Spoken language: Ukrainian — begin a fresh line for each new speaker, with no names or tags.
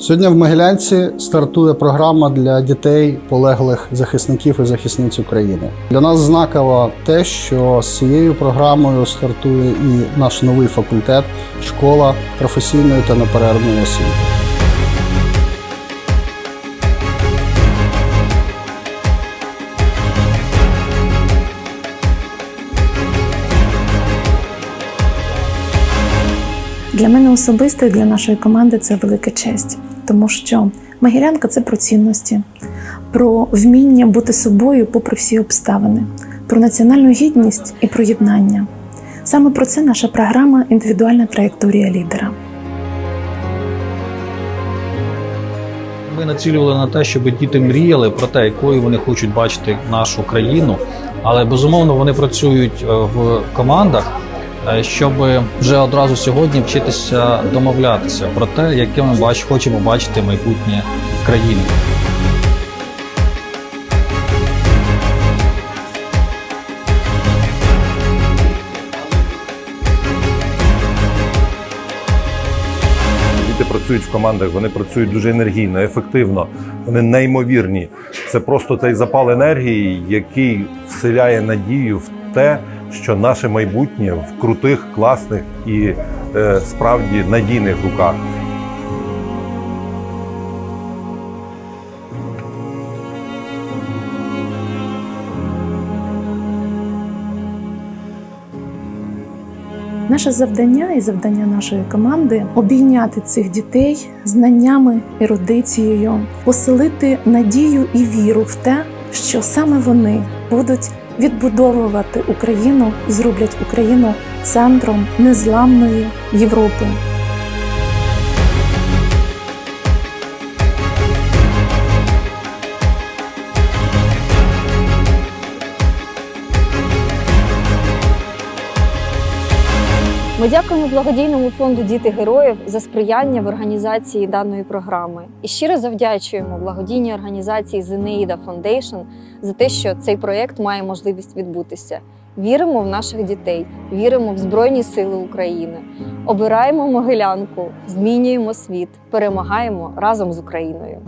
Сьогодні в Могилянці стартує програма для дітей полеглих захисників і захисниць України. Для нас знаково те, що з цією програмою стартує і наш новий факультет школа професійної та неперервної освіти.
Для мене особисто і для нашої команди це велика честь, тому що Могилянка це про цінності, про вміння бути собою попри всі обставини, про національну гідність і про єднання. Саме про це наша програма Індивідуальна траєкторія лідера.
Ми націлювали на те, щоб діти мріяли про те, якою вони хочуть бачити нашу країну. Але безумовно вони працюють е, в командах, щоб вже одразу сьогодні вчитися домовлятися про те, яке ми бач, хочемо бачити майбутнє країни.
Діти працюють в командах, вони працюють дуже енергійно, ефективно, вони неймовірні. Це просто цей запал енергії, який вселяє надію в те, що наше майбутнє в крутих, класних і е, справді надійних руках.
Наше завдання і завдання нашої команди обійняти цих дітей знаннями, ерудицією, поселити надію і віру в те, що саме вони будуть відбудовувати Україну зроблять Україну центром незламної Європи.
Ми дякуємо благодійному фонду Діти героїв за сприяння в організації даної програми і щиро завдячуємо благодійній організації Зенеїда Foundation за те, що цей проєкт має можливість відбутися. Віримо в наших дітей, віримо в Збройні Сили України, обираємо могилянку, змінюємо світ, перемагаємо разом з Україною.